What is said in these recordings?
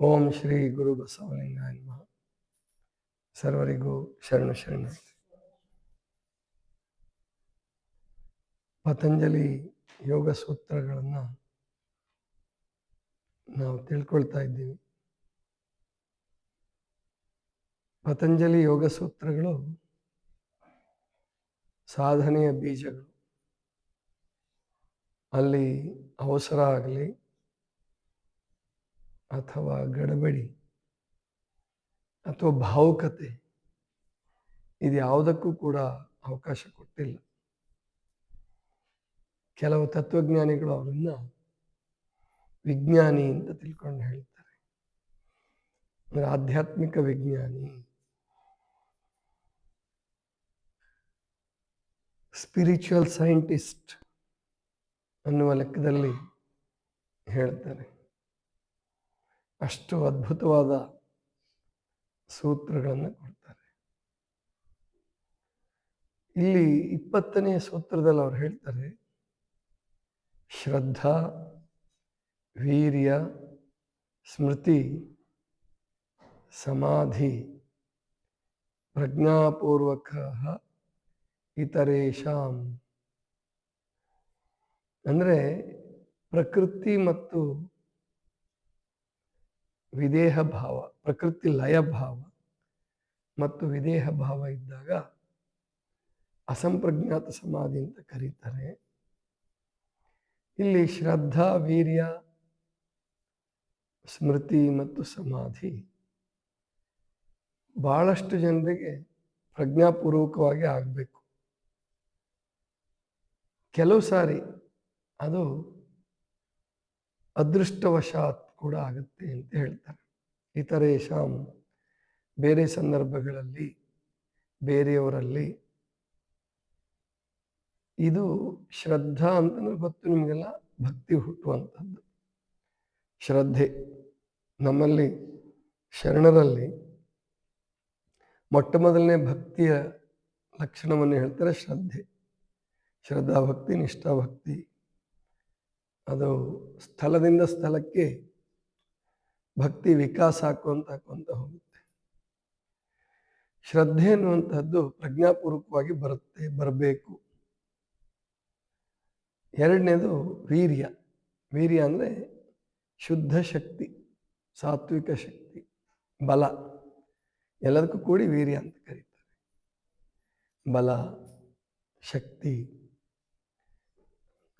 ಓಂ ಶ್ರೀ ಗುರು ಬಸವಲಿಂಗ ನಮಃ ಸರ್ವರಿಗೂ ಶರಣ ಶರಣ ಪತಂಜಲಿ ಯೋಗ ಸೂತ್ರಗಳನ್ನು ನಾವು ತಿಳ್ಕೊಳ್ತಾ ಇದ್ದೀವಿ. ಪತಂಜಲಿ ಯೋಗ ಸೂತ್ರಗಳು ಸಾಧನೆಯ ಬೀಜಗಳು. ಅಲ್ಲಿ ಅವಸರ ಆಗಲಿ ಅಥವಾ ಗಡಬಡಿ ಅಥವಾ ಭಾವುಕತೆ ಇದು ಯಾವುದಕ್ಕೂ ಕೂಡ ಅವಕಾಶ ಕೊಟ್ಟಿಲ್ಲ. ಕೆಲವು ತತ್ವಜ್ಞಾನಿಗಳು ಅವರನ್ನ ವಿಜ್ಞಾನಿ ಅಂತ ತಿಳ್ಕೊಂಡು ಹೇಳ್ತಾರೆ. ಅಂದರೆ ಆಧ್ಯಾತ್ಮಿಕ ವಿಜ್ಞಾನಿ ಸ್ಪಿರಿಚುವಲ್ ಸೈಂಟಿಸ್ಟ್ ಅನ್ನುವ ಲೆಕ್ಕದಲ್ಲಿ ಹೇಳ್ತಾರೆ. ಅಷ್ಟು ಅದ್ಭುತವಾದ ಸೂತ್ರಗಳನ್ನು ಕೊಡ್ತಾರೆ. ಇಲ್ಲಿ ಇಪ್ಪತ್ತನೆಯ ಸೂತ್ರದಲ್ಲಿ ಅವ್ರು ಹೇಳ್ತಾರೆ, ಶ್ರದ್ಧಾ, ವೀರ್ಯ, ಸ್ಮೃತಿ, ಸಮಾಧಿ, ಪ್ರಜ್ಞಾಪೂರ್ವಕ ಇತರೇಶಾಂ ಅಂದರೆ ಪ್ರಕೃತಿ ಮತ್ತು ವಿದೇಹ ಭಾವ ಪ್ರಕೃತಿ ಲಯ ಭಾವ ಮತ್ತು ವಿದೇಹ ಭಾವ ಇದ್ದಾಗ ಅಸಂಪ್ರಜ್ಞಾತ ಸಮಾಧಿ ಅಂತ ಕರೀತಾರೆ. ಇಲ್ಲಿ ಶ್ರದ್ಧಾ, ವೀರ್ಯ, ಸ್ಮೃತಿ ಮತ್ತು ಸಮಾಧಿ ಬಹಳಷ್ಟು ಜನರಿಗೆ ಪ್ರಜ್ಞಾಪೂರ್ವಕವಾಗಿ ಆಗಬೇಕು. ಕೆಲವು ಸಾರಿ ಅದು ಅದೃಷ್ಟವಶಾತ್ ಕೂಡ ಆಗುತ್ತೆ ಅಂತ ಹೇಳ್ತಾರೆ. ಇತರೇಶಾಂ ಬೇರೆ ಸಂದರ್ಭಗಳಲ್ಲಿ, ಬೇರೆಯವರಲ್ಲಿ ಇದು ಶ್ರದ್ಧಾ ಅಂತಂದ್ರೆ ಗೊತ್ತು ನಿಮಗೆಲ್ಲ? ಭಕ್ತಿ ಹುಟ್ಟುವಂಥದ್ದು. ಶ್ರದ್ಧೆ ನಮ್ಮಲ್ಲಿ, ಶರಣರಲ್ಲಿ ಮೊಟ್ಟ ಮೊದಲನೇ ಭಕ್ತಿಯ ಲಕ್ಷಣವನ್ನು ಹೇಳ್ತಾರೆ ಶ್ರದ್ಧೆ. ಶ್ರದ್ಧಾ ಭಕ್ತಿ ನಿಷ್ಠಾಭಕ್ತಿ ಅದು ಸ್ಥಳದಿಂದ ಸ್ಥಳಕ್ಕೆ ಭಕ್ತಿ ವಿಕಾಸ ಹಾಕುವಂತ ಹಾಕುವಂತ ಹೋಗುತ್ತೆ. ಶ್ರದ್ಧೆ ಅನ್ನುವಂಥದ್ದು ಪ್ರಜ್ಞಾಪೂರ್ವಕವಾಗಿ ಬರುತ್ತೆ, ಬರಬೇಕು. ಎರಡನೇದು ವೀರ್ಯ. ವೀರ್ಯ ಅಂದರೆ ಶುದ್ಧ ಶಕ್ತಿ, ಸಾತ್ವಿಕ ಶಕ್ತಿ, ಬಲ. ಎಲ್ಲದಕ್ಕೂ ಕೂಡಿ ವೀರ್ಯ ಅಂತ ಕರೀತಾರೆ. ಬಲ, ಶಕ್ತಿ.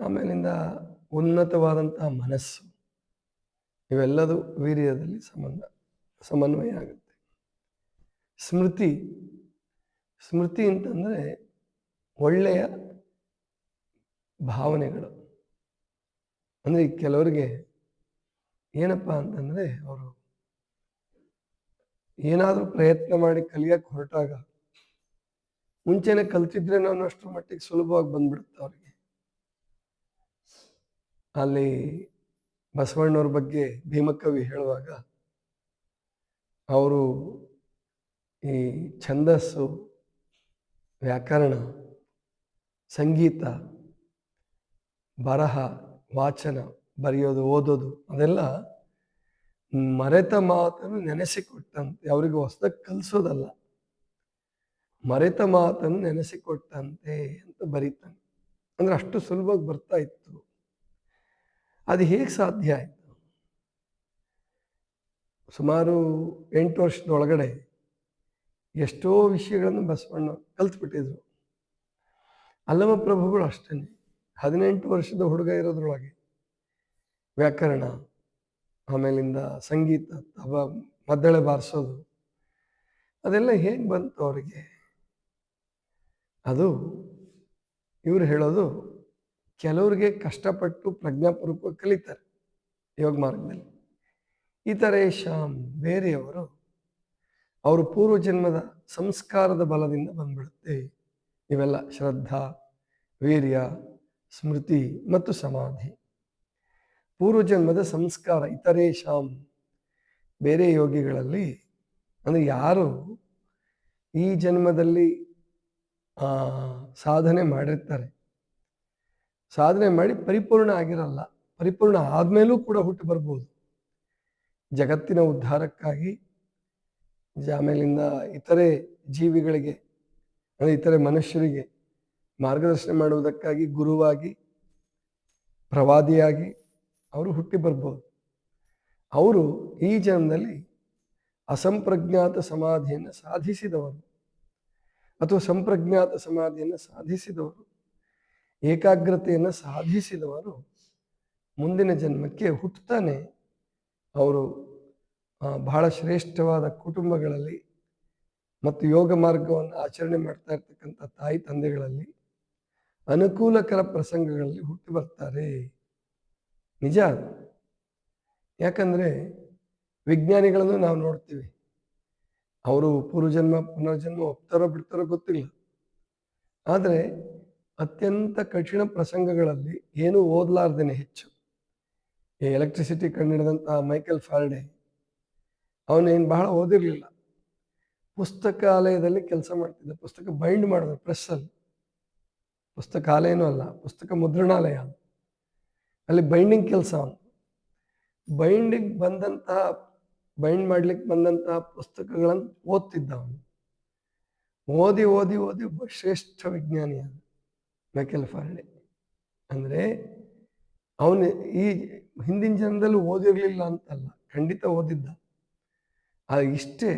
ಆಮೇಲಿಂದ ಉನ್ನತವಾದಂತಹ ಮನಸ್ಸು. ಇವೆಲ್ಲದೂ ವೀರ್ಯದಲ್ಲಿ ಸಂಬಂಧ, ಸಮನ್ವಯ ಆಗುತ್ತೆ. ಸ್ಮೃತಿ ಸ್ಮೃತಿ ಅಂತಂದರೆ ಒಳ್ಳೆಯ ಭಾವನೆಗಳು. ಅಂದರೆ ಕೆಲವರಿಗೆ ಏನಪ್ಪ ಅಂತಂದರೆ ಅವರು ಏನಾದರೂ ಪ್ರಯತ್ನ ಮಾಡಿ ಕಲಿಯಕ್ಕೆ ಹೊರಟಾಗ ಮುಂಚೆನೆ ಕಲ್ತಿದ್ರೆ ನಾನು ಅಷ್ಟರ ಮಟ್ಟಿಗೆ ಸುಲಭವಾಗಿ ಬಂದ್ಬಿಡುತ್ತೆ ಅವ್ರಿಗೆ. ಅಲ್ಲಿ ಬಸವಣ್ಣವ್ರ ಬಗ್ಗೆ ಭೀಮಕವಿ ಹೇಳುವಾಗ ಅವರು ಈ ಛಂದಸ್ಸು, ವ್ಯಾಕರಣ, ಸಂಗೀತ, ಬರಹ, ವಾಚನ, ಬರೆಯೋದು, ಓದೋದು, ಅದೆಲ್ಲ ಮರೆತ ಮಾತನ್ನು ನೆನೆಸಿಕೊಟ್ಟಂತೆ, ಅವರಿಗೆ ಹೊಸದಾಗಿ ಕಲಿಸೋದಲ್ಲ. ಮರೆತ ಮಾತನ್ನು ನೆನೆಸಿಕೊಟ್ಟಂತೆ ಅಂತ ಬರೀತಾನೆ. ಅಂದ್ರೆ ಅಷ್ಟು ಸುಲಭವಾಗಿ ಬರ್ತಾ ಇತ್ತು. ಅದು ಹೇಗೆ ಸಾಧ್ಯ ಆಯಿತು? ಸುಮಾರು ಎಂಟು ವರ್ಷದೊಳಗಡೆ ಎಷ್ಟೋ ವಿಷಯಗಳನ್ನು ಬಸವಣ್ಣ ಕಲ್ತ್ಬಿಟ್ಟಿದ್ರು. ಅಲ್ಲಮ ಪ್ರಭುಗಳು ಅಷ್ಟೇ. ಹದಿನೆಂಟು ವರ್ಷದ ಹುಡುಗ ಇರೋದ್ರೊಳಗೆ ವ್ಯಾಕರಣ, ಆಮೇಲಿಂದ ಸಂಗೀತ ತಬ ಮದ್ದಳೆ ಬಾರಿಸೋದು, ಅದೆಲ್ಲ ಹೇಗೆ ಬಂತು ಅವರಿಗೆ? ಅದು ಇವರು ಹೇಳೋದು ಕೆಲವ್ರಿಗೆ ಕಷ್ಟಪಟ್ಟು ಪ್ರಜ್ಞಾಪೂರ್ವಕ ಕಲಿತಾರೆ ಯೋಗ ಮಾರ್ಗದಲ್ಲಿ. ಥರ ಶಾಮ್ ಬೇರೆಯವರು ಅವರು ಪೂರ್ವ ಜನ್ಮದ ಸಂಸ್ಕಾರದ ಬಲದಿಂದ ಬಂದ್ಬಿಡುತ್ತೆ. ಇವೆಲ್ಲ ಶ್ರದ್ಧಾ, ವೀರ್ಯ, ಸ್ಮೃತಿ ಮತ್ತು ಸಮಾಧಿ. ಪೂರ್ವಜನ್ಮದ ಸಂಸ್ಕಾರ ಇತರೇ ಶಾಮ್ ಬೇರೆ ಯೋಗಿಗಳಲ್ಲಿ ಅಂದರೆ ಯಾರು ಈ ಜನ್ಮದಲ್ಲಿ ಸಾಧನೆ ಮಾಡಿರ್ತಾರೆ. ಸಾಧನೆ ಮಾಡಿ ಪರಿಪೂರ್ಣ ಆಗಿರಲ್ಲ, ಪರಿಪೂರ್ಣ ಆದಮೇಲೂ ಕೂಡ ಹುಟ್ಟು ಬರ್ಬೋದು. ಜಗತ್ತಿನ ಉದ್ಧಾರಕ್ಕಾಗಿ ಆಮೇಲಿಂದ ಇತರೆ ಜೀವಿಗಳಿಗೆ, ಅಂದರೆ ಇತರೆ ಮನುಷ್ಯರಿಗೆ ಮಾರ್ಗದರ್ಶನ ಮಾಡುವುದಕ್ಕಾಗಿ ಗುರುವಾಗಿ, ಪ್ರವಾದಿಯಾಗಿ ಅವರು ಹುಟ್ಟಿ ಬರ್ಬೋದು. ಅವರು ಈ ಜನ್ಮದಲ್ಲಿ ಅಸಂಪ್ರಜ್ಞಾತ ಸಮಾಧಿಯನ್ನು ಸಾಧಿಸಿದವರು. ಅಥವಾ ಸಂಪ್ರಜ್ಞಾತ ಸಮಾಧಿಯನ್ನು ಸಾಧಿಸಿದವರು. ಏಕಾಗ್ರತೆಯನ್ನು ಸಾಧಿಸಿದವರು ಮುಂದಿನ ಜನ್ಮಕ್ಕೆ ಹುಟ್ಟುತ್ತಾನೆ. ಅವರು ಬಹಳ ಶ್ರೇಷ್ಠವಾದ ಕುಟುಂಬಗಳಲ್ಲಿ ಮತ್ತು ಯೋಗ ಮಾರ್ಗವನ್ನು ಆಚರಣೆ ಮಾಡ್ತಾ ಇರ್ತಕ್ಕಂಥ ತಾಯಿ ತಂದೆಗಳಲ್ಲಿ ಅನುಕೂಲಕರ ಪ್ರಸಂಗಗಳಲ್ಲಿ ಹುಟ್ಟಿ ಬರ್ತಾರೆ. ನಿಜ ಅದು. ಯಾಕಂದರೆ ವಿಜ್ಞಾನಿಗಳನ್ನು ನಾವು ನೋಡ್ತೀವಿ. ಅವರು ಪೂರ್ವಜನ್ಮ, ಪುನರ್ಜನ್ಮ ಒಪ್ತಾರೋ ಬಿಡ್ತಾರೋ ಗೊತ್ತಿಲ್ಲ. ಆದರೆ ಅತ್ಯಂತ ಕಠಿಣ ಪ್ರಸಂಗಗಳಲ್ಲಿ ಏನು ಓದಲಾರ್ದೇನೆ ಹೆಚ್ಚು. ಈ ಎಲೆಕ್ಟ್ರಿಸಿಟಿ ಕಂಡಿಡಿದಂಥ ಮೈಕೆಲ್ ಫಾರ್ಡೆ ಅವನೇನು ಬಹಳ ಓದಿರಲಿಲ್ಲ. ಪುಸ್ತಕಾಲಯದಲ್ಲಿ ಕೆಲಸ ಮಾಡ್ತಿದ್ದ, ಪುಸ್ತಕ ಬೈಂಡ್ ಮಾಡಿದ್ರು ಪ್ರೆಸ್ಸಲ್ಲಿ. ಪುಸ್ತಕಾಲಯನೂ ಅಲ್ಲ, ಪುಸ್ತಕ ಮುದ್ರಣಾಲಯ. ಅಲ್ಲಿ ಬೈಂಡಿಂಗ್ ಕೆಲಸ ಅವನು. ಬೈಂಡಿಂಗ್ ಬಂದಂತಹ ಬೈಂಡ್ ಮಾಡ್ಲಿಕ್ಕೆ ಬಂದಂತಹ ಪುಸ್ತಕಗಳನ್ನು ಓದ್ತಿದ್ದ ಅವನು. ಓದಿ ಓದಿ ಓದಿ ಒಬ್ಬ ಶ್ರೇಷ್ಠ ವಿಜ್ಞಾನಿ ಅವನು. ಮೈಕೆಲ್ ಫಾರ್ಡೆ ಅಂದರೆ ಅವನು ಈ ಹಿಂದಿನ ಜನದಲ್ಲಿ ಓದಿರಲಿಲ್ಲ ಅಂತಲ್ಲ, ಖಂಡಿತ ಓದಿದ್ದ. ಆ ಇಷ್ಟೇ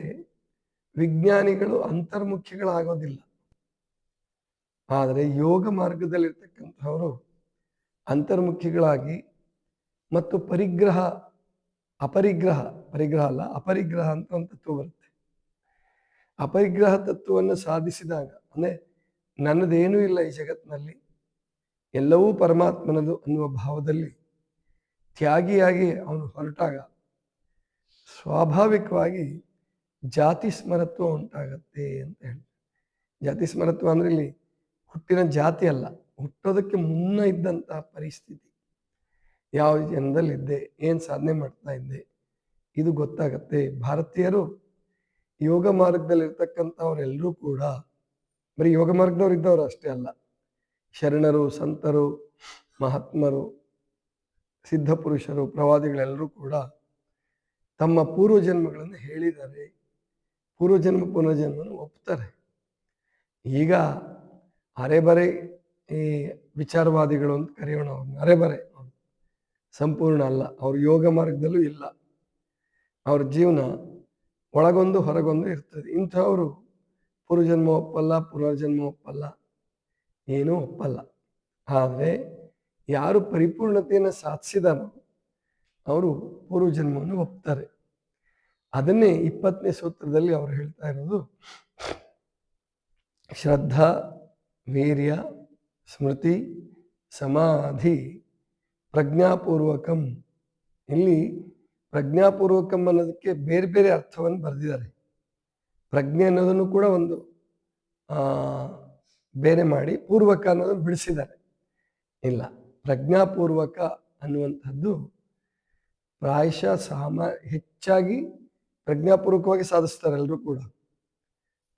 ವಿಜ್ಞಾನಿಗಳು ಅಂತರ್ಮುಖಿಗಳಾಗೋದಿಲ್ಲ. ಆದರೆ ಯೋಗ ಮಾರ್ಗದಲ್ಲಿರ್ತಕ್ಕಂಥವರು ಅಂತರ್ಮುಖಿಗಳಾಗಿ ಮತ್ತು ಪರಿಗ್ರಹ, ಅಪರಿಗ್ರಹ, ಪರಿಗ್ರಹ ಅಲ್ಲ, ಅಪರಿಗ್ರಹ ಅಂತ ಒಂದು ತತ್ವ ಬರುತ್ತೆ. ಅಪರಿಗ್ರಹ ತತ್ವವನ್ನು ಸಾಧಿಸಿದಾಗ, ಅಂದರೆ ನನ್ನದೇನೂ ಇಲ್ಲ ಈ ಜಗತ್ತಿನಲ್ಲಿ. ಎಲ್ಲವೂ ಪರಮಾತ್ಮನದು ಅನ್ನುವ ಭಾವದಲ್ಲಿ ತ್ಯಾಗಿಯಾಗಿ ಅವನು ಹೊರಟಾಗ ಸ್ವಾಭಾವಿಕವಾಗಿ ಜಾತಿ ಸ್ಮರತ್ವ ಉಂಟಾಗತ್ತೆ ಅಂತ ಹೇಳಿ ಜಾತಿ ಸ್ಮರತ್ವ ಅಂದ್ರೆ ಇಲ್ಲಿ ಹುಟ್ಟಿನ ಜಾತಿ ಅಲ್ಲ, ಹುಟ್ಟೋದಕ್ಕೆ ಮುನ್ನ ಇದ್ದಂತಹ ಪರಿಸ್ಥಿತಿ. ಯಾವ ಜನದಲ್ಲಿದ್ದೆ, ಏನು ಸಾಧನೆ ಮಾಡ್ತಾ ಇದ್ದೆ, ಇದು ಗೊತ್ತಾಗತ್ತೆ. ಭಾರತೀಯರು ಯೋಗ ಮಾರ್ಗದಲ್ಲಿರ್ತಕ್ಕಂಥವರೆಲ್ಲರೂ ಕೂಡ ಬರೀ ಯೋಗ ಮಾರ್ಗದವ್ರು ಇದ್ದವರು ಅಷ್ಟೇ ಅಲ್ಲ. ಶರಣರು, ಸಂತರು, ಮಹಾತ್ಮರು, ಸಿದ್ಧ ಪುರುಷರು, ಪ್ರವಾದಿಗಳೆಲ್ಲರೂ ಕೂಡ ತಮ್ಮ ಪೂರ್ವಜನ್ಮಗಳನ್ನು ಹೇಳಿದ್ದಾರೆ. ಪೂರ್ವಜನ್ಮ ಪುನರ್ಜನ್ಮನ ಒಪ್ತಾರೆ. ಈಗ ಅರೆಬರೆ ಈ ವಿಚಾರವಾದಿಗಳು ಅಂತ ಕರೆಯೋಣ ಅವ್ರನ್ನ. ಅರೆಬರೆ. ಸಂಪೂರ್ಣ ಅಲ್ಲ. ಅವ್ರ ಯೋಗ ಮಾರ್ಗದಲ್ಲೂ ಇಲ್ಲ. ಅವ್ರ ಜೀವನ ಒಳಗೊಂದು ಹೊರಗೊಂದು ಇರ್ತದೆ. ಇಂಥವರು ಪೂರ್ವಜನ್ಮ ಒಪ್ಪಲ್ಲ, ಪುನರ್ಜನ್ಮ ಒಪ್ಪಲ್ಲ, ಏನೂ ಒಪ್ಪಲ್ಲ. ಆದರೆ ಯಾರು ಪರಿಪೂರ್ಣತೆಯನ್ನು ಸಾಧಿಸಿದಾರೋ ಅವರು ಪೂರ್ವಜನ್ಮವನ್ನು ಒಪ್ತಾರೆ. ಅದನ್ನೇ ಇಪ್ಪತ್ತನೇ ಸೂತ್ರದಲ್ಲಿ ಅವರು ಹೇಳ್ತಾ ಇರೋದು. ಶ್ರದ್ಧಾ, ವೀರ್ಯ, ಸ್ಮೃತಿ, ಸಮಾಧಿ, ಪ್ರಜ್ಞಾಪೂರ್ವಕಂ. ಇಲ್ಲಿ ಪ್ರಜ್ಞಾಪೂರ್ವಕಂ ಅನ್ನೋದಕ್ಕೆ ಬೇರೆ ಬೇರೆ ಅರ್ಥವನ್ನು ಬರೆದಿದ್ದಾರೆ. ಪ್ರಜ್ಞೆ ಅನ್ನೋದನ್ನು ಕೂಡ ಒಂದು ಬೇರೆ ಮಾಡಿ ಪೂರ್ವಕ ಅನ್ನೋದನ್ನು ಬಿಡಿಸಿದ್ದಾರೆ. ಇಲ್ಲ, ಪ್ರಜ್ಞಾಪೂರ್ವಕ ಅನ್ನುವಂಥದ್ದು ಪ್ರಾಯಶಃ ಸಾಮ, ಹೆಚ್ಚಾಗಿ ಪ್ರಜ್ಞಾಪೂರ್ವಕವಾಗಿ ಸಾಧಿಸ್ತಾರೆ ಎಲ್ಲರೂ ಕೂಡ.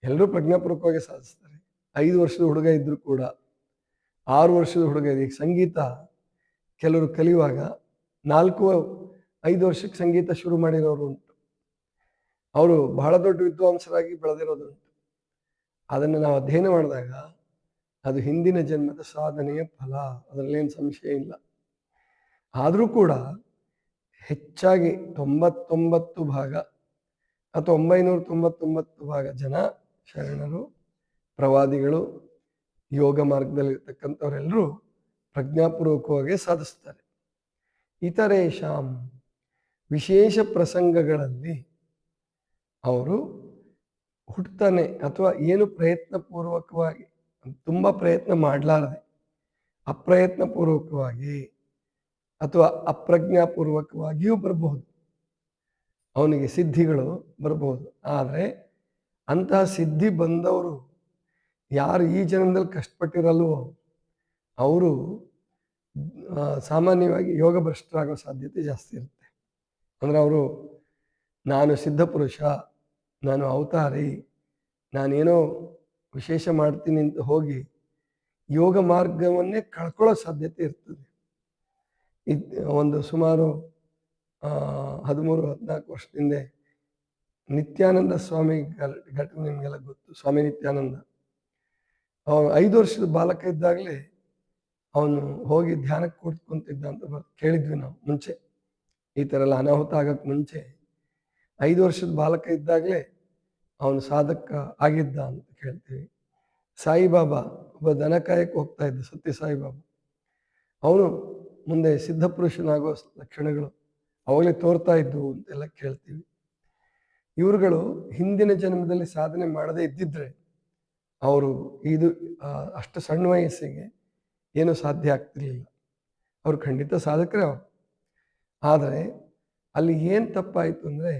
ಎಲ್ಲರೂ ಪ್ರಜ್ಞಾಪೂರ್ವಕವಾಗಿ ಸಾಧಿಸ್ತಾರೆ. ಐದು ವರ್ಷದ ಹುಡುಗ ಇದ್ದರೂ ಕೂಡ, ಆರು ವರ್ಷದ ಹುಡುಗ ಇದೆ. ಈಗ ಸಂಗೀತ ಕೆಲವರು ಕಲಿಯುವಾಗ ನಾಲ್ಕು, ಐದು ವರ್ಷಕ್ಕೆ ಸಂಗೀತ ಶುರು ಮಾಡಿರೋರು ಉಂಟು. ಅವರು ಬಹಳ ದೊಡ್ಡ ವಿದ್ವಾಂಸರಾಗಿ ಬೆಳೆದಿರೋದುಂಟು. ಅದನ್ನು ನಾವು ಅಧ್ಯಯನ ಮಾಡಿದಾಗ ಅದು ಹಿಂದಿನ ಜನ್ಮದ ಸಾಧನೆಯ ಫಲ, ಅದರಲ್ಲೇನು ಸಂಶಯ ಇಲ್ಲ. ಆದರೂ ಕೂಡ ಹೆಚ್ಚಾಗಿ ತೊಂಬತ್ತೊಂಬತ್ತು ಭಾಗ ಅಥವಾ ಒಂಬೈನೂರ ತೊಂಬತ್ತೊಂಬತ್ತು ಭಾಗ ಜನ ಶರಣರು, ಪ್ರವಾದಿಗಳು, ಯೋಗ ಮಾರ್ಗದಲ್ಲಿರ್ತಕ್ಕಂಥವರೆಲ್ಲರೂ ಪ್ರಜ್ಞಾಪೂರ್ವಕವಾಗಿ ಸಾಧಿಸ್ತಾರೆ. ಇತರೇಶಾಂ ವಿಶೇಷ ಪ್ರಸಂಗಗಳಲ್ಲಿ ಅವರು ಹುಟ್ಟುತ್ತಾನೆ ಅಥವಾ ಏನು ಪ್ರಯತ್ನ ಪೂರ್ವಕವಾಗಿ ತುಂಬ ಪ್ರಯತ್ನ ಮಾಡಲಾರದೆ ಅಪ್ರಯತ್ನ ಪೂರ್ವಕವಾಗಿ ಅಥವಾ ಅಪ್ರಜ್ಞಾಪೂರ್ವಕವಾಗಿಯೂ ಬರಬಹುದು. ಅವನಿಗೆ ಸಿದ್ಧಿಗಳು ಬರಬಹುದು. ಆದರೆ ಅಂತಹ ಸಿದ್ಧಿ ಬಂದವರು ಯಾರು ಈ ಜನ್ಮದಲ್ಲಿ ಕಷ್ಟಪಟ್ಟಿರಲ್ವೋ ಅವರು ಸಾಮಾನ್ಯವಾಗಿ ಯೋಗ ಭ್ರಷ್ಟರಾಗೋ ಸಾಧ್ಯತೆ ಜಾಸ್ತಿ ಇರುತ್ತೆ. ಅಂದರೆ ಅವರು ನಾನು ಸಿದ್ಧಪುರುಷ ನಾನು ಅವತಾರಿ, ನಾನೇನೋ ವಿಶೇಷ ಮಾಡ್ತೀನಿ ಅಂತ ಹೋಗಿ ಯೋಗ ಮಾರ್ಗವನ್ನೇ ಕಳ್ಕೊಳ್ಳೋ ಸಾಧ್ಯತೆ ಇರ್ತದೆ. ಇದು ಒಂದು ಸುಮಾರು ಹದಿಮೂರು, ಹದಿನಾಲ್ಕು ವರ್ಷದಿಂದ ನಿತ್ಯಾನಂದ ಸ್ವಾಮಿ ಘಟನೆ ನಿಮಗೆಲ್ಲ ಗೊತ್ತು, ಸ್ವಾಮಿ ನಿತ್ಯಾನಂದ. ಅವನು ಐದು ವರ್ಷದ ಬಾಲಕ ಇದ್ದಾಗಲೇ ಅವನು ಹೋಗಿ ಧ್ಯಾನಕ್ಕೆ ಕೂತ್ಕೊಂತಿದ್ದ ಅಂತ ಕೇಳಿದ್ವಿ ನಾವು ಮುಂಚೆ. ಈ ಥರ ಎಲ್ಲ ಅನಾಹುತ ಆಗಕ್ಕೆ ಮುಂಚೆ ಐದು ವರ್ಷದ ಬಾಲಕ ಇದ್ದಾಗಲೇ ಅವನು ಸಾಧಕ ಆಗಿದ್ದ ಅಂತ ಕೇಳ್ತೀವಿ. ಸಾಯಿಬಾಬಾ ಒಬ್ಬ ದನಕಾಯಕ್ಕೆ ಹೋಗ್ತಾ ಇದ್ದ ಸತ್ಯ ಸಾಯಿಬಾಬಾ. ಅವನು ಮುಂದೆ ಸಿದ್ಧಪುರುಷನಾಗೋ ಲಕ್ಷಣಗಳು ಅವಾಗಲೇ ತೋರ್ತಾ ಇದ್ದವು ಅಂತೆಲ್ಲ ಕೇಳ್ತೀವಿ. ಇವರುಗಳು ಹಿಂದಿನ ಜನ್ಮದಲ್ಲಿ ಸಾಧನೆ ಮಾಡದೇ ಇದ್ದಿದ್ರೆ ಅವರು ಇದು ಅಷ್ಟು ಸಣ್ಣ ವಯಸ್ಸಿಗೆ ಏನು ಸಾಧ್ಯ ಆಗ್ತಿರ್ಲಿಲ್ಲ. ಅವ್ರು ಖಂಡಿತ ಸಾಧಕರೇ ಅವರು. ಆದರೆ ಅಲ್ಲಿ ಏನು ತಪ್ಪಾಯಿತು ಅಂದರೆ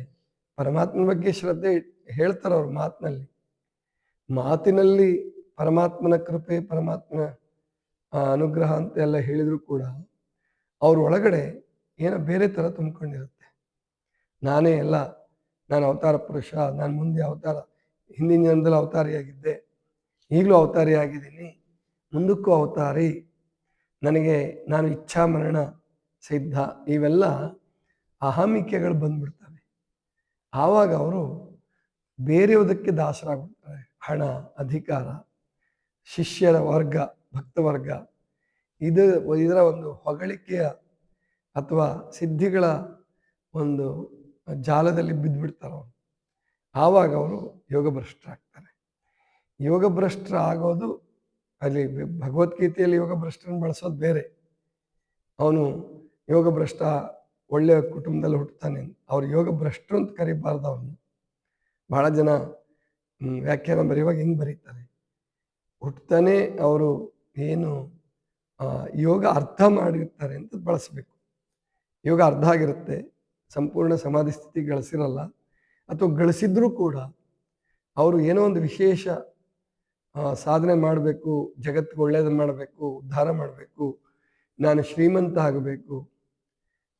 ಪರಮಾತ್ಮನ ಬಗ್ಗೆ ಶ್ರದ್ಧೆ ಹೇಳ್ತಾರೆ ಅವ್ರ ಮಾತಿನಲ್ಲಿ. ಮಾತಿನಲ್ಲಿ ಪರಮಾತ್ಮನ ಕೃಪೆ, ಪರಮಾತ್ಮನ ಅನುಗ್ರಹ ಅಂತ ಎಲ್ಲ ಹೇಳಿದ್ರು ಕೂಡ ಅವ್ರ ಒಳಗಡೆ ಏನೋ ಬೇರೆ ಥರ ತುಂಬಿಕೊಂಡಿರುತ್ತೆ. ನಾನೇ ಎಲ್ಲ, ನಾನು ಅವತಾರ ಪುರುಷ, ನಾನು ಮುಂದೆ ಅವತಾರ, ಹಿಂದಿನ ಜನದಲ್ಲಿ ಅವತಾರಿಯಾಗಿದ್ದೆ, ಈಗಲೂ ಅವತಾರಿ ಆಗಿದ್ದೀನಿ ಮುಂದಕ್ಕೂ ಅವತಾರಿ, ನನಗೆ ನಾನು ಇಚ್ಛಾ ಮರಣ ಸಿದ್ಧ, ಇವೆಲ್ಲ ಅಹಮಿಕೆಗಳು ಬಂದ್ಬಿಡ್ತವೆ. ಆವಾಗ ಅವರು ಬೇರೆಯುವುದಕ್ಕೆ ದಾಸರಾಗುತ್ತಾರೆ. ಹಣ, ಅಧಿಕಾರ, ಶಿಷ್ಯರ ವರ್ಗ ಭಕ್ತವರ್ಗ ಇದು ಇದರ ಒಂದು ಹೊಗಳಿಕೆಯ ಅಥವಾ ಸಿದ್ಧಿಗಳ ಒಂದು ಜಾಲದಲ್ಲಿ ಬಿದ್ದುಬಿಡ್ತಾರೆ ಅವರು. ಆವಾಗ ಅವರು ಯೋಗಭ್ರಷ್ಟರಾಗ್ತಾರೆ. ಯೋಗಭ್ರಷ್ಟರ ಆಗೋದು ಅಲ್ಲಿ ಭಗವದ್ಗೀತೆಯಲ್ಲಿ ಯೋಗಭ್ರಷ್ಟರನ್ನು ಬಳಸೋದು ಬೇರೆ. ಅವನು ಯೋಗಭ್ರಷ್ಟ ಒಳ್ಳೆಯ ಕುಟುಂಬದಲ್ಲಿ ಹುಟ್ಟುತ್ತಾನೆ ಅವ್ರು ಯೋಗಭ್ರಷ್ಟರು ಅಂತ ಕರಿಬಾರ್ದು ಅವ್ರನ್ನ. ಬಹಳ ಜನ ವ್ಯಾಖ್ಯಾನ ಬರೆಯುವಾಗ ಹೆಂಗೆ ಬರೀತಾರೆ. ಹುಟ್ಟುತ್ತಾನೆ ಅವರು ಏನು ಯೋಗ ಅರ್ಥ ಮಾಡಿರ್ತಾರೆ ಅಂತ ಬಳಸಬೇಕು. ಯೋಗ ಅರ್ಧ ಆಗಿರುತ್ತೆ. ಸಂಪೂರ್ಣ ಸಮಾಧಿ ಸ್ಥಿತಿ ಗಳಿಸಿರಲ್ಲ. ಅಥವಾ ಗಳಿಸಿದ್ರೂ ಕೂಡ ಅವರು ಏನೋ ಒಂದು ವಿಶೇಷ ಸಾಧನೆ ಮಾಡಬೇಕು, ಜಗತ್ತಿಗೆ ಒಳ್ಳೆಯದನ್ನು ಮಾಡಬೇಕು, ಉದ್ಧಾರ ಮಾಡಬೇಕು, ನಾನು ಶ್ರೀಮಂತ ಆಗಬೇಕು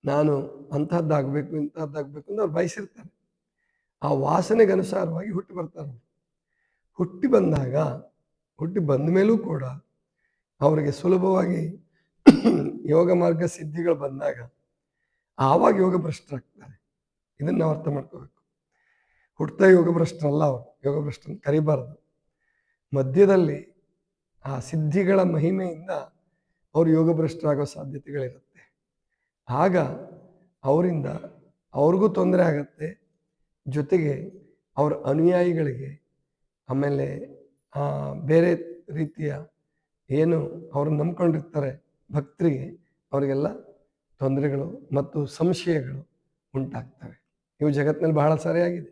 ನಾನು ಅಂಥದ್ದಾಗಬೇಕು, ಇಂಥದ್ದಾಗಬೇಕು ಅಂತ ಅವ್ರು ಬಯಸಿರ್ತಾರೆ. ಆ ವಾಸನೆಗೆ ಅನುಸಾರವಾಗಿ ಹುಟ್ಟಿ ಬರ್ತಾರೆ. ಹುಟ್ಟಿ ಬಂದಾಗ, ಹುಟ್ಟಿ ಬಂದ ಮೇಲೂ ಕೂಡ ಅವರಿಗೆ ಸುಲಭವಾಗಿ ಯೋಗ ಮಾರ್ಗ ಸಿದ್ಧಿಗಳು ಬಂದಾಗ ಆವಾಗ ಯೋಗ ಭ್ರಷ್ಟರಾಗ್ತಾರೆ ಇದನ್ನು ನಾವು ಅರ್ಥ ಮಾಡ್ಕೋಬೇಕು. ಹುಟ್ಟುತ್ತಾ ಯೋಗ ಭ್ರಷ್ಟರಲ್ಲ ಅವರು. ಯೋಗ ಭ್ರಷ್ಟನ ಕರಿಬಾರ್ದು. ಮಧ್ಯದಲ್ಲಿ ಆ ಸಿದ್ಧಿಗಳ ಮಹಿಮೆಯಿಂದ ಅವರು ಯೋಗ ಭ್ರಷ್ಟರಾಗೋ ಸಾಧ್ಯತೆಗಳಿರುತ್ತೆ. ಆಗ ಅವರಿಂದ ಅವ್ರಿಗೂ ತೊಂದರೆ ಆಗತ್ತೆ. ಜೊತೆಗೆ ಅವರ ಅನುಯಾಯಿಗಳಿಗೆ ಆಮೇಲೆ ಬೇರೆ ರೀತಿಯ ಏನು ಅವ್ರು ನಂಬ್ಕೊಂಡಿರ್ತಾರೆ ಭಕ್ತರಿಗೆ, ಅವರಿಗೆಲ್ಲ ತೊಂದರೆಗಳು ಮತ್ತು ಸಂಶಯಗಳು ಉಂಟಾಗ್ತವೆ. ಇವು ಜಗತ್ತಿನಲ್ಲಿ ಬಹಳ ಸರಿಯಾಗಿದೆ.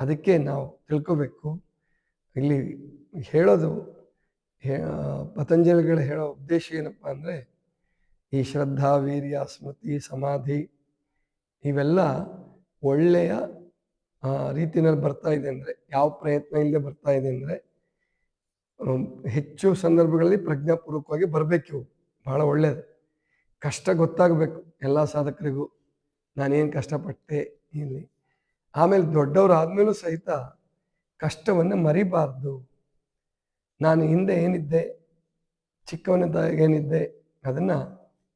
ಅದಕ್ಕೆ ನಾವು ತಿಳ್ಕೋಬೇಕು. ಇಲ್ಲಿ ಹೇಳೋದು ಪತಂಜಲಿಗಳು ಹೇಳೋ ಉದ್ದೇಶ ಏನಪ್ಪ ಅಂದರೆ ಈ ಶ್ರದ್ಧಾ, ವೀರ್ಯ, ಸ್ಮೃತಿ, ಸಮಾಧಿ ಇವೆಲ್ಲ ಒಳ್ಳೆಯ ರೀತಿಯಲ್ಲಿ ಬರ್ತಾ ಇದೆ ಅಂದರೆ, ಯಾವ ಪ್ರಯತ್ನ ಇಲ್ಲದೆ ಬರ್ತಾ ಇದೆ ಅಂದರೆ ಹೆಚ್ಚು ಸಂದರ್ಭಗಳಲ್ಲಿ ಪ್ರಜ್ಞಾಪೂರ್ವಕವಾಗಿ ಬರಬೇಕು ಬಹಳ ಒಳ್ಳೆಯದು ಕಷ್ಟ ಗೊತ್ತಾಗಬೇಕು ಎಲ್ಲ ಸಾಧಕರಿಗೂ. ನಾನೇನು ಕಷ್ಟಪಟ್ಟೆ ಇಲ್ಲಿ. ಆಮೇಲೆ ದೊಡ್ಡವರು ಆದಮೇಲೂ ಸಹಿತ ಕಷ್ಟವನ್ನು ಮರಿಬಾರ್ದು. ನಾನು ಹಿಂದೆ ಏನಿದ್ದೆ, ಚಿಕ್ಕವನಿದ್ದಾಗ ಏನಿದ್ದೆ, ಅದನ್ನು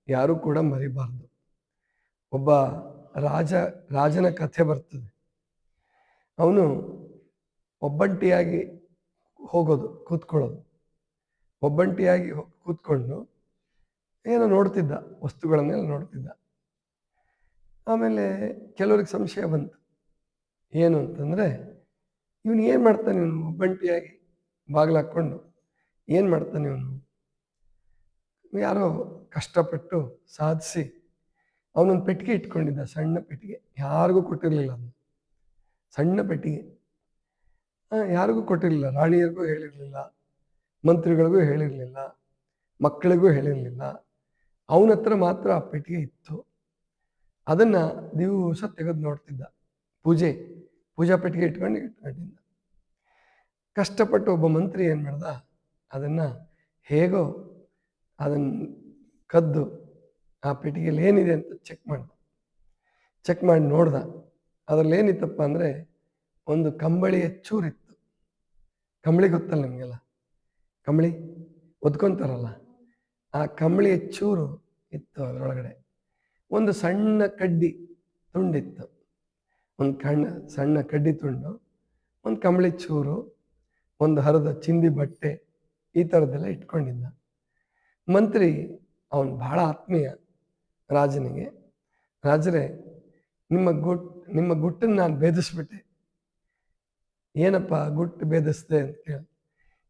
ಯಾರೂ ಕೂಡ ಮರಿಬಾರ್ದು. ಒಬ್ಬ ರಾಜ, ರಾಜನ ಕಥೆ ಬರ್ತದೆ. ಅವನು ಒಬ್ಬಂಟಿಯಾಗಿ ಹೋಗೋದು, ಕೂತ್ಕೊಳ್ಳೋದು. ಒಬ್ಬಂಟಿಯಾಗಿ ಕೂತ್ಕೊಂಡು ಏನೋ ನೋಡ್ತಿದ್ದ, ವಸ್ತುಗಳನ್ನೆಲ್ಲ ನೋಡ್ತಿದ್ದ. ಆಮೇಲೆ ಕೆಲವ್ರಿಗೆ ಸಂಶಯ ಬಂತು. ಏನು ಅಂತಂದರೆ, ಇವನು ಏನು ಮಾಡ್ತಾನೆ ಇವನು? ಒಬ್ಬಂಟಿಯಾಗಿ ಬಾಗಿಲು ಹಾಕ್ಕೊಂಡು ಏನು ಮಾಡ್ತಾನೆ ಇವನು? ಯಾರೋ ಕಷ್ಟಪಟ್ಟು ಸಾಧಿಸಿ ಅವನೊಂದು ಪೆಟ್ಟಿಗೆ ಇಟ್ಕೊಂಡಿದ್ದ, ಸಣ್ಣ ಪೆಟ್ಟಿಗೆ. ಯಾರಿಗೂ ಕೊಟ್ಟಿರಲಿಲ್ಲ ಅವನು. ಸಣ್ಣ ಪೆಟ್ಟಿಗೆ. ಯಾರಿಗೂ ಕೊಟ್ಟಿರಲಿಲ್ಲ. ರಾಣಿಯರಿಗೂ ಹೇಳಿರಲಿಲ್ಲ. ಮಂತ್ರಿಗಳಿಗೂ ಹೇಳಿರಲಿಲ್ಲ. ಮಕ್ಕಳಿಗೂ ಹೇಳಿರಲಿಲ್ಲ. ಅವನ ಹತ್ರ ಮಾತ್ರ ಆ ಪೆಟ್ಟಿಗೆ ಇತ್ತು. ಅದನ್ನು ದಿವಸ ತೆಗೆದು ನೋಡ್ತಿದ್ದ. ಪೂಜೆ. ಪೂಜಾ ಪೆಟ್ಟಿಗೆ ಇಟ್ಕೊಂಡು ಇಟ್ಕೊಂಡಿದ್ದ. ಕಷ್ಟಪಟ್ಟು ಒಬ್ಬ ಮಂತ್ರಿ ಏನು ಮಾಡ್ದ? ಅದನ್ನು ಹೇಗೋ ಅದನ್ನು ಕದ್ದು ಆ ಪೆಟ್ಟಿಗೆಯಲ್ಲಿ ಏನಿದೆ ಅಂತ ಚೆಕ್ ಮಾಡಿದೆ ಚೆಕ್ ಮಾಡಿ ನೋಡ್ದ. ಅದರಲ್ಲಿ ಏನಿತ್ತಪ್ಪ ಅಂದರೆ ಒಂದು ಕಂಬಳಿ ಚೂರಿತ್ತು. ಕಂಬಳಿ ಗೊತ್ತಲ್ಲ ನಿಮಗೆಲ್ಲ? ಕಂಬಳಿ ಒದ್ಕೊಂತಾರಲ್ಲ? ಆ ಕಂಬಳಿ ಚೂರು ಇತ್ತು ಅದರೊಳಗಡೆ. ಒಂದು ಸಣ್ಣ ಕಡ್ಡಿ ತುಂಡಿತ್ತು. ಒಂದು ಕಣ್ಣ, ಸಣ್ಣ ಕಡ್ಡಿ ತುಂಡು. ಒಂದು ಕಂಬಳಿ ಚೂರು, ಒಂದು ಹರದ ಚಿಂದಿ ಬಟ್ಟೆ ಈ ಥರದ್ದೆಲ್ಲ ಇಟ್ಕೊಂಡಿದ್ದ. ಮಂತ್ರಿ ಅವನು ಬಹಳ ಆತ್ಮೀಯ ರಾಜನಿಗೆ. ರಾಜರೇ, ನಿಮ್ಮ ಗುಟ್, ನಿಮ್ಮ ಗುಟ್ಟನ್ನು ನಾನು ಭೇದಿಸ್ಬಿಟ್ಟೆ. ಏನಪ್ಪ ಗುಟ್ಟು ಭೇದಿಸ್ದೆ ಅಂತ ಕೇಳಿ.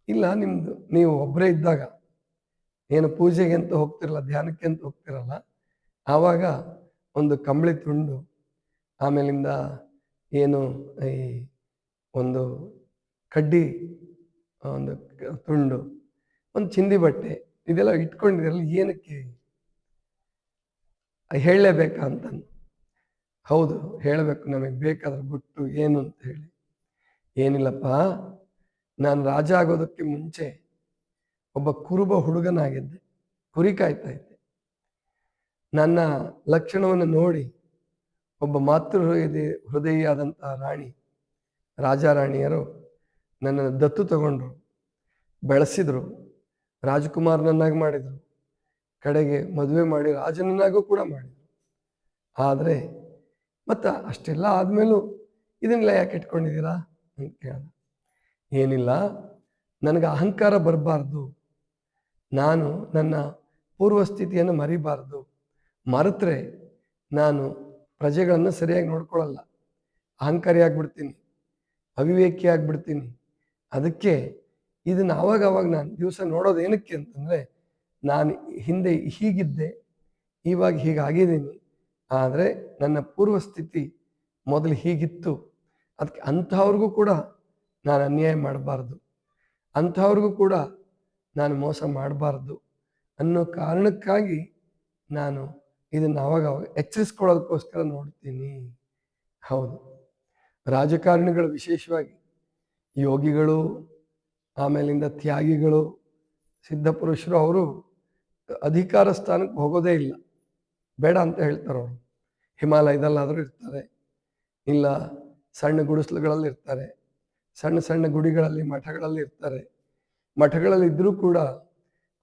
ಇಲ್ಲ ನಿಮ್ಮದು ನೀವು ಒಬ್ಬರೇ ಇದ್ದಾಗ ಏನು ಪೂಜೆಗೆ ಅಂತ ಹೋಗ್ತಿರಲ್ಲ, ಧ್ಯಾನಕ್ಕೆ ಅಂತ ಹೋಗ್ತಿರಲ್ಲ, ಆವಾಗ ಒಂದು ಕಂಬಳಿ ತುಂಡು, ಆಮೇಲಿಂದ ಏನು ಈ ಒಂದು ಕಡ್ಡಿ, ಒಂದು ತುಂಡು, ಒಂದು ಚಿಂದಿ ಬಟ್ಟೆ ಇದೆಲ್ಲ ಇಟ್ಕೊಂಡಿರಲ್ಲ ಏನಕ್ಕೆ? ಹೇಳಲೇಬೇಕಾ ಅಂತ ಹೌದು, ಹೇಳಬೇಕು, ನಮಗೆ ಬೇಕಾದ್ರೆ ಗೊತ್ತು ಏನು ಅಂತ ಹೇಳಿ. ಏನಿಲ್ಲಪ್ಪ, ನಾನು ರಾಜ ಆಗೋದಕ್ಕೆ ಮುಂಚೆ ಒಬ್ಬ ಕುರುಬ ಹುಡುಗನಾಗಿದ್ದೆ, ಕುರಿ ಕಾಯ್ತಾ ಇದ್ದೆ. ನನ್ನ ಲಕ್ಷಣವನ್ನು ನೋಡಿ ಒಬ್ಬ ಮಾತೃ ಹೃದಯ ಹೃದಯಿಯಾದಂತಹ ರಾಣಿ, ರಾಜಾರಾಣಿಯರು ನನ್ನನ್ನು ದತ್ತು ತಗೊಂಡ್ರು, ಬೆಳೆಸಿದ್ರು. ರಾಜಕುಮಾರನನ್ನಾಗಿ ಮಾಡಿದರು. ಕಡೆಗೆ ಮದುವೆ ಮಾಡಿ ರಾಜನನ್ನಾಗೂ ಕೂಡ ಮಾಡಿದರು. ಆದರೆ ಮತ್ತು ಅಷ್ಟೆಲ್ಲ ಆದಮೇಲೂ ಇದನ್ನೆಲ್ಲ ಯಾಕೆ ಇಟ್ಕೊಂಡಿದ್ದೀರಾ ಅಂತ ಕೇಳಿದ ಏನಿಲ್ಲ, ನನಗೆ ಅಹಂಕಾರ ಬರಬಾರ್ದು. ನಾನು ನನ್ನ ಪೂರ್ವಸ್ಥಿತಿಯನ್ನು ಮರಿಬಾರ್ದು. ಮರೆತರೆ ನಾನು ಪ್ರಜೆಗಳನ್ನು ಸರಿಯಾಗಿ ನೋಡ್ಕೊಳ್ಳಲ್ಲ. ಅಹಂಕಾರಿ ಆಗಿಬಿಡ್ತೀನಿ. ಅವಿವೇಕಿ ಆಗಿಬಿಡ್ತೀನಿ. ಅದಕ್ಕೆ ಇದನ್ನು ಅವಾಗ ಅವಾಗ ನಾನು ದಿವಸ ನೋಡೋದು ಏನಕ್ಕೆ ಅಂತಂದರೆ, ನಾನು ಹಿಂದೆ ಹೀಗಿದ್ದೆ, ಇವಾಗ ಹೀಗಾಗಿದ್ದೀನಿ, ಆದರೆ ನನ್ನ ಪೂರ್ವ ಸ್ಥಿತಿ ಮೊದಲು ಹೀಗಿತ್ತು ಅದಕ್ಕೆ ಅಂಥವ್ರಿಗೂ ಕೂಡ ನಾನು ಅನ್ಯಾಯ ಮಾಡಬಾರ್ದು, ಅಂಥವ್ರಿಗೂ ಕೂಡ ನಾನು ಮೋಸ ಮಾಡಬಾರ್ದು ಅನ್ನೋ ಕಾರಣಕ್ಕಾಗಿ ನಾನು ಇದನ್ನು ಅವಾಗ ಅವಾಗ ಎಚ್ಚರಿಸ್ಕೊಳ್ಳೋದಕ್ಕೋಸ್ಕರ ನೋಡ್ತೀನಿ. ಹೌದು. ರಾಜಕಾರಣಿಗಳು ವಿಶೇಷವಾಗಿ ಯೋಗಿಗಳು ಆಮೇಲಿಂದ ತ್ಯಾಗಿಗಳು, ಸಿದ್ಧಪುರುಷರು ಅವರು ಅಧಿಕಾರ ಸ್ಥಾನಕ್ಕೆ ಹೋಗೋದೇ ಇಲ್ಲ. ಬೇಡ ಅಂತ ಹೇಳ್ತಾರೆ ಅವರು. ಹಿಮಾಲಯದಲ್ಲಾದರೂ ಇರ್ತಾರೆ. ಇಲ್ಲ, ಸಣ್ಣ ಗುಡಿಸಲುಗಳಲ್ಲಿ ಇರ್ತಾರೆ. ಸಣ್ಣ ಸಣ್ಣ ಗುಡಿಗಳಲ್ಲಿ, ಮಠಗಳಲ್ಲಿ ಇರ್ತಾರೆ. ಮಠಗಳಲ್ಲಿ ಇದ್ದರೂ ಕೂಡ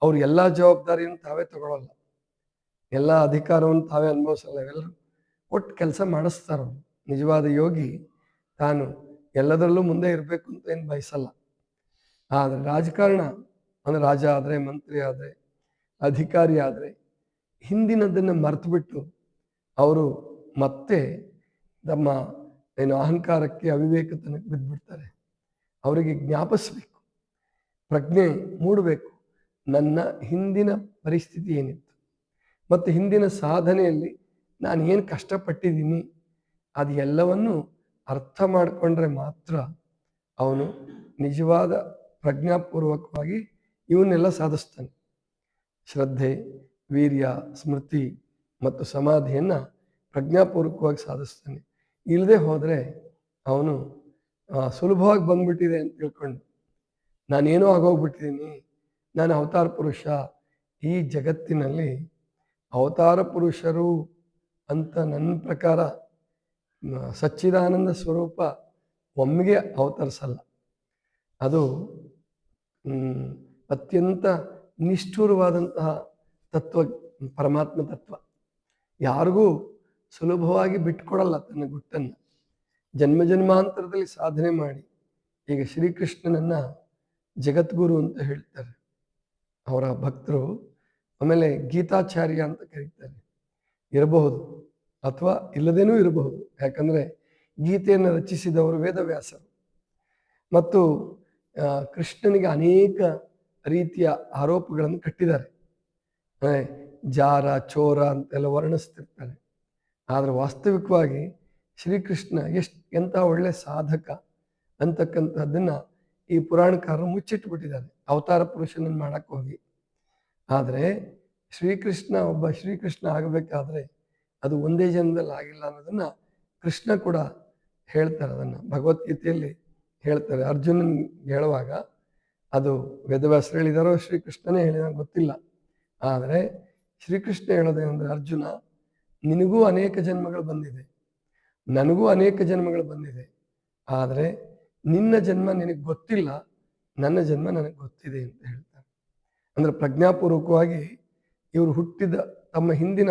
ಅವ್ರು ಎಲ್ಲ ಜವಾಬ್ದಾರಿಯನ್ನು ತಾವೇ ತಗೊಳ್ಳಲ್ಲ ಎಲ್ಲ ಅಧಿಕಾರವನ್ನು ತಾವೇ ಅನುಭವಿಸಲ್ಲ. ಇವೆಲ್ಲರೂ ಒಟ್ಟು ಕೆಲಸ ಮಾಡಿಸ್ತಾರೆ ಅವ್ರು. ನಿಜವಾದ ಯೋಗಿ ತಾನು ಎಲ್ಲದರಲ್ಲೂ ಮುಂದೆ ಇರಬೇಕು ಅಂತ ಏನು ಬಯಸಲ್ಲ. ಆದರೆ ರಾಜಕಾರಣ ಅಂದರೆ ರಾಜ ಆದರೆ, ಮಂತ್ರಿ ಆದರೆ, ಅಧಿಕಾರಿ ಆದರೆ, ಹಿಂದಿನದನ್ನು ಮರೆತುಬಿಟ್ಟು ಅವರು ಮತ್ತೆ ತಮ್ಮ ಏನು ಅಹಂಕಾರಕ್ಕೆ ಅವಿವೇಕತನಕ್ಕೆ ಬಿದ್ದುಬಿಡ್ತಾರೆ ಅವರಿಗೆ ಜ್ಞಾಪಿಸಬೇಕು. ಪ್ರಜ್ಞೆ ಮೂಡಬೇಕು. ನನ್ನ ಹಿಂದಿನ ಪರಿಸ್ಥಿತಿ ಏನಿತ್ತು? ಮತ್ತು ಹಿಂದಿನ ಸಾಧನೆಯಲ್ಲಿ ನಾನು ಏನು ಕಷ್ಟಪಟ್ಟಿದ್ದೀನಿ? ಅದು ಎಲ್ಲವನ್ನು ಅರ್ಥ ಮಾಡಿಕೊಂಡ್ರೆ ಮಾತ್ರ ಅವನು ನಿಜವಾದ ಪ್ರಜ್ಞಾಪೂರ್ವಕವಾಗಿ ಇವನ್ನೆಲ್ಲ ಸಾಧಿಸ್ತಾನೆ. ಶ್ರದ್ಧೆ, ವೀರ್ಯ, ಸ್ಮೃತಿ ಮತ್ತು ಸಮಾಧಿಯನ್ನು ಪ್ರಜ್ಞಾಪೂರ್ವಕವಾಗಿ ಸಾಧಿಸ್ತಾನೆ. ಇಲ್ಲದೆ ಹೋದರೆ ಅವನು ಸುಲಭವಾಗಿ ಬಂದ್ಬಿಟ್ಟಿದೆ ಅಂತ ತಿಳ್ಕೊಂಡು, ನಾನೇನೋ ಆಗೋಗ್ಬಿಟ್ಟಿದ್ದೀನಿ ನಾನು ಅವತಾರ ಪುರುಷ, ಈ ಜಗತ್ತಿನಲ್ಲಿ ಅವತಾರ ಪುರುಷರು ಅಂತ ನನ್ನ ಪ್ರಕಾರ ಸಚ್ಚಿದಾನಂದ ಸ್ವರೂಪ ಒಮ್ಮೆಗೆ ಅವತರಿಸಲ್ಲ. ಅದು ಅತ್ಯಂತ ನಿಷ್ಠುರವಾದಂತಹ ತತ್ವ, ಪರಮಾತ್ಮ ತತ್ವ. ಯಾರಿಗೂ ಸುಲಭವಾಗಿ ಬಿಟ್ಕೊಡಲ್ಲ ತನ್ನ ಗುಟ್ಟನ್ನು. ಜನ್ಮ ಜನ್ಮಾಂತರದಲ್ಲಿ ಸಾಧನೆ ಮಾಡಿ. ಈಗ ಶ್ರೀಕೃಷ್ಣನನ್ನ ಜಗದ್ಗುರು ಅಂತ ಹೇಳ್ತಾರೆ. ಅವರ ಭಕ್ತರು ಆಮೇಲೆ ಗೀತಾಚಾರ್ಯ ಅಂತ ಕರೀತಾರೆ. ಇರಬಹುದು ಅಥವಾ ಇಲ್ಲದೇನೂ ಇರಬಹುದು. ಯಾಕಂದರೆ ಗೀತೆಯನ್ನು ರಚಿಸಿದವರು ವೇದವ್ಯಾಸರು. ಮತ್ತು ಕೃಷ್ಣನಿಗೆ ಅನೇಕ ರೀತಿಯ ಆರೋಪಗಳನ್ನು ಕಟ್ಟಿದ್ದಾರೆ. ಜಾರ, ಚೋರ ಅಂತೆಲ್ಲ ವರ್ಣಿಸ್ತಿರ್ತಾರೆ. ಆದರೆ ವಾಸ್ತವಿಕವಾಗಿ ಶ್ರೀಕೃಷ್ಣ ಎಷ್ಟು, ಎಂಥ ಒಳ್ಳೆ ಸಾಧಕ ಅಂತಕ್ಕಂಥದ್ದನ್ನು ಈ ಪುರಾಣಕಾರರು ಮುಚ್ಚಿಟ್ಬಿಟ್ಟಿದ್ದಾರೆ. ಅವತಾರ ಪುರುಷನನ್ನು ಮಾಡಕ್ಕೆ ಹೋಗಿ. ಆದರೆ ಶ್ರೀಕೃಷ್ಣ ಒಬ್ಬ ಶ್ರೀಕೃಷ್ಣ ಆಗಬೇಕಾದ್ರೆ ಅದು ಒಂದೇ ಜನ್ಮದಲ್ಲಿ ಆಗಿಲ್ಲ ಅನ್ನೋದನ್ನು ಕೃಷ್ಣ ಕೂಡ ಹೇಳ್ತಾರೆ ಅದನ್ನು. ಭಗವದ್ಗೀತೆಯಲ್ಲಿ ಹೇಳ್ತಾರೆ. ಅರ್ಜುನ ಹೇಳುವಾಗ ಅದು ವೇದವ್ಯಾಸರು ಹೇಳಿದಾರೋ ಶ್ರೀಕೃಷ್ಣನೇ ಹೇಳಿದ ಗೊತ್ತಿಲ್ಲ. ಆದರೆ ಶ್ರೀಕೃಷ್ಣ ಹೇಳೋದೇನೆಂದರೆ ಅರ್ಜುನ, ನಿನಗೂ ಅನೇಕ ಜನ್ಮಗಳು ಬಂದಿದೆ. ನನಗೂ ಅನೇಕ ಜನ್ಮಗಳು ಬಂದಿದೆ. ಆದರೆ ನಿನ್ನ ಜನ್ಮ ನಿನಗೆ ಗೊತ್ತಿಲ್ಲ. ನನ್ನ ಜನ್ಮ ನನಗೆ ಗೊತ್ತಿದೆ ಅಂತ ಹೇಳ್ತಾರೆ. ಅಂದರೆ ಪ್ರಜ್ಞಾಪೂರ್ವಕವಾಗಿ ಇವರು ಹುಟ್ಟಿದ ತಮ್ಮ ಹಿಂದಿನ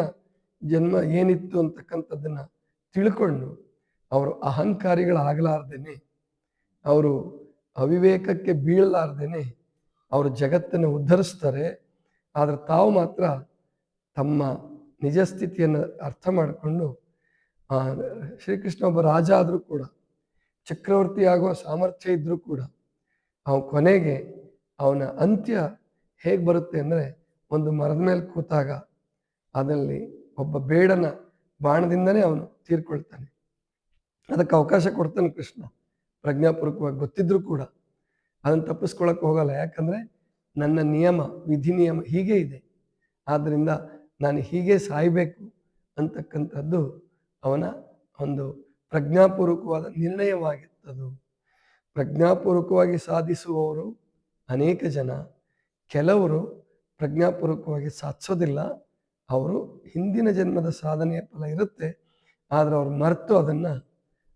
ಜನ್ಮ ಏನಿತ್ತು ಅಂತಕ್ಕಂಥದ್ದನ್ನು ತಿಳ್ಕೊಂಡು ಅವರು ಅಹಂಕಾರಿಗಳಾಗಲಾರ್ದೇನೆ ಅವರು ಅವಿವೇಕಕ್ಕೆ ಬೀಳಲಾರ್ದೇನೆ ಅವರು ಜಗತ್ತನ್ನು ಉದ್ಧರಿಸ್ತಾರೆ. ಆದರೆ ತಾವು ಮಾತ್ರ ತಮ್ಮ ನಿಜ ಸ್ಥಿತಿಯನ್ನು ಅರ್ಥ ಮಾಡಿಕೊಂಡು ಶ್ರೀಕೃಷ್ಣ ಒಬ್ಬ ರಾಜ ಆದರೂ ಕೂಡ, ಚಕ್ರವರ್ತಿ ಆಗುವ ಸಾಮರ್ಥ್ಯ ಇದ್ದರೂ ಕೂಡ ಅವನ ಕೊನೆಗೆ ಅವನ ಅಂತ್ಯ ಹೇಗೆ ಬರುತ್ತೆ ಅಂದರೆ ಒಂದು ಮರದ ಮೇಲೆ ಕೂತಾಗ ಅದರಲ್ಲಿ ಒಬ್ಬ ಬೇಡನ ಬಾಣದಿಂದನೇ ಅವನು ತೀರ್ಕೊಳ್ತಾನೆ. ಅದಕ್ಕೆ ಅವಕಾಶ ಕೊಡ್ತಾನೆ ಕೃಷ್ಣ. ಪ್ರಜ್ಞಾಪೂರ್ವಕವಾಗಿ ಗೊತ್ತಿದ್ರೂ ಕೂಡ ಅದನ್ನು ತಪ್ಪಿಸ್ಕೊಳಕ್ಕೆ ಹೋಗಲ್ಲ. ಯಾಕಂದರೆ ನನ್ನ ನಿಯಮ, ವಿಧಿ ನಿಯಮ ಹೀಗೆ ಇದೆ. ಆದ್ದರಿಂದ ನಾನು ಹೀಗೆ ಸಾಯಬೇಕು ಅಂತಕ್ಕಂಥದ್ದು ಅವನ ಒಂದು ಪ್ರಜ್ಞಾಪೂರ್ವಕವಾದ ನಿರ್ಣಯವಾಗಿರ್ತದು ಪ್ರಜ್ಞಾಪೂರ್ವಕವಾಗಿ ಸಾಧಿಸುವವರು ಅನೇಕ ಜನ. ಕೆಲವರು ಪ್ರಜ್ಞಾಪೂರ್ವಕವಾಗಿ ಸಾಧಿಸೋದಿಲ್ಲ. ಅವರು ಹಿಂದಿನ ಜನ್ಮದ ಸಾಧನೆಯ ಫಲ ಇರುತ್ತೆ. ಆದರೆ ಅವರು ಮರೆತು ಅದನ್ನು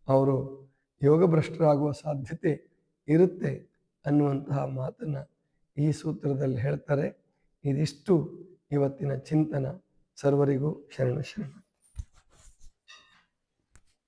ಅವರು ಯೋಗಭ್ರಷ್ಟರಾಗುವ ಸಾಧ್ಯತೆ ಇರುತ್ತೆ ಅನ್ನುವಂತಹ ಮಾತನ್ನು ಈ ಸೂತ್ರದಲ್ಲಿ ಹೇಳ್ತಾರೆ. ಇದಿಷ್ಟು ಇವತ್ತಿನ ಚಿಂತನ. ಸರ್ವರಿಗೂ ಶರಣ ಶರಣ.